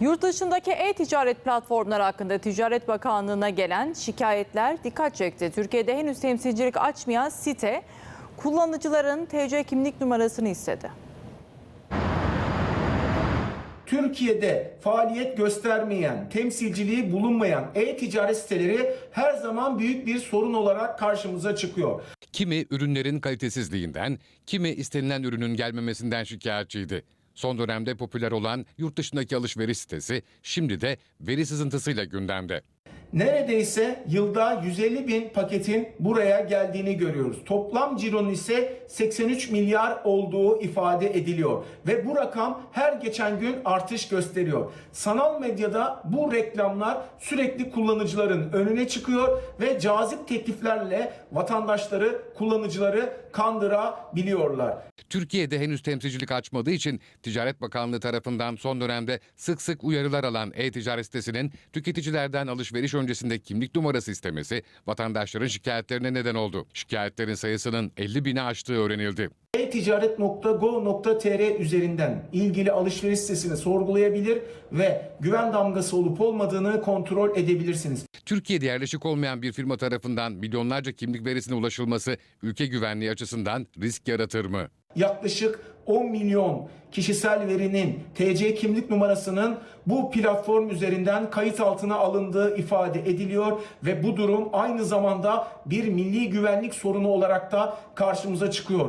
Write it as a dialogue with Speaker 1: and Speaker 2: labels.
Speaker 1: Yurt dışındaki e-ticaret platformları hakkında Ticaret Bakanlığı'na gelen şikayetler dikkat çekti. Türkiye'de henüz temsilcilik açmayan site kullanıcıların TC kimlik numarasını istedi.
Speaker 2: Türkiye'de faaliyet göstermeyen, temsilciliği bulunmayan e-ticaret siteleri her zaman büyük bir sorun olarak karşımıza çıkıyor.
Speaker 3: Kimi ürünlerin kalitesizliğinden, kimi istenilen ürünün gelmemesinden şikayetçiydi. Son dönemde popüler olan yurt dışındaki alışveriş sitesi şimdi de veri sızıntısıyla gündemde.
Speaker 2: Neredeyse yılda 150 bin paketin buraya geldiğini görüyoruz. Toplam cironun ise 83 milyar olduğu ifade ediliyor. Ve bu rakam her geçen gün artış gösteriyor. Sanal medyada bu reklamlar sürekli kullanıcıların önüne çıkıyor ve cazip tekliflerle vatandaşları, kullanıcıları kandırabiliyorlar.
Speaker 3: Türkiye'de henüz temsilcilik açmadığı için Ticaret Bakanlığı tarafından son dönemde sık sık uyarılar alan e-ticaret sitesinin tüketicilerden alışveriş öncesinde kimlik numarası istemesi vatandaşların şikayetlerine neden oldu. Şikayetlerin sayısının 50 bini aştığı öğrenildi.
Speaker 2: e-ticaret.go.tr üzerinden ilgili alışveriş sitesini sorgulayabilir ve güven damgası olup olmadığını kontrol edebilirsiniz.
Speaker 3: Türkiye'de yerleşik olmayan bir firma tarafından milyonlarca kimlik verisine ulaşılması ülke güvenliği açısından risk yaratır mı?
Speaker 2: Yaklaşık 10 milyon kişisel verinin TC kimlik numarasının bu platform üzerinden kayıt altına alındığı ifade ediliyor ve bu durum aynı zamanda bir milli güvenlik sorunu olarak da karşımıza çıkıyor.